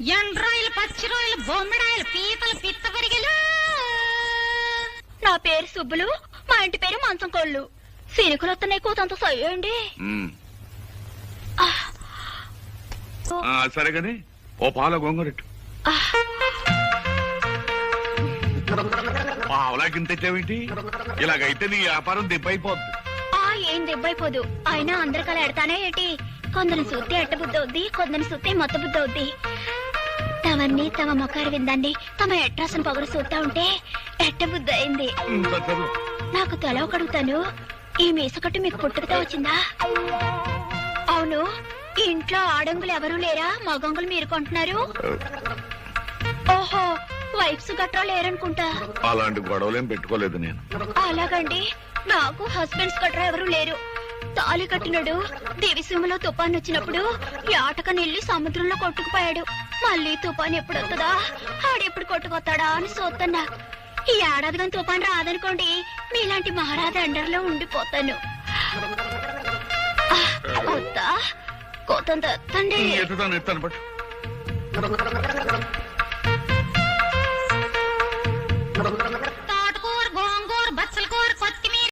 ఎండ్రాయిలు పచ్చి రొయ్యలు బొమ్మడాయిలు పీతలు పిత్త పరిగెలు నా పేరు సుబ్బులు మా ఇంటి పేరు మంచం కోళ్ళు సీనికులు వస్తున్నాయి కూతంత సయ్యండి. సరే గాని ఓ పాల గొంగరెట్టు పావలాకింత తెచ్చావేంటి? ఇలాగైతే నీ వ్యాపారం దెబ్బైపోద్ది. ఆ ఏం దెబ్బైపోదు. అయినా అందరికల ఎడతానే ఏంటి? కొందరిని చూస్తే ఎట్ట బుద్ధి అవుద్ది కొందరిని చూస్తే మొత్త బుద్ధి అవుద్ది తమన్ని తమ మొక్కరు విందండి. తమ ఎట్రాసన పొగరు చూస్తా ఉంటే ఎట్ట బుద్ధి అయింది. నాకు తెలవ కడుగుతాను. ఈ మీసకట్టు మీకు పుట్టుకతో వచ్చిందా? అవును ఈ ఇంట్లో ఆడంగులు ఎవరూ లేరా? మగంగులు మీరు కొంటున్నారు? ఓహో వైఫ్స్ గట్రా లేరనుకుంటా. అలాంటి గొడవలేం పెట్టుకోలేదు నేను. అలాగండి నాకు హస్బెండ్స్ గట్రా ఎవరూ లేరు. తాళి కట్టినడు దివిసీమలో తుఫాన్ వచ్చినప్పుడు యాటక నెల్లి సముద్రంలో కొట్టుకుపోయాడు. మళ్ళీ తుఫాన్ ఎప్పుడు వస్తుందా? ఆడెప్పుడు కొట్టుకొస్తాడా అని చూస్తున్నా ఈ ఏడాది కానీ తుఫాన్ రాదనుకోండి మీలాంటి మహారాజా అండర్లో ఉండిపోతాను. కొత్త కొత్త తండ్రి ఎత్తుతాను ఎత్తాను పట్టు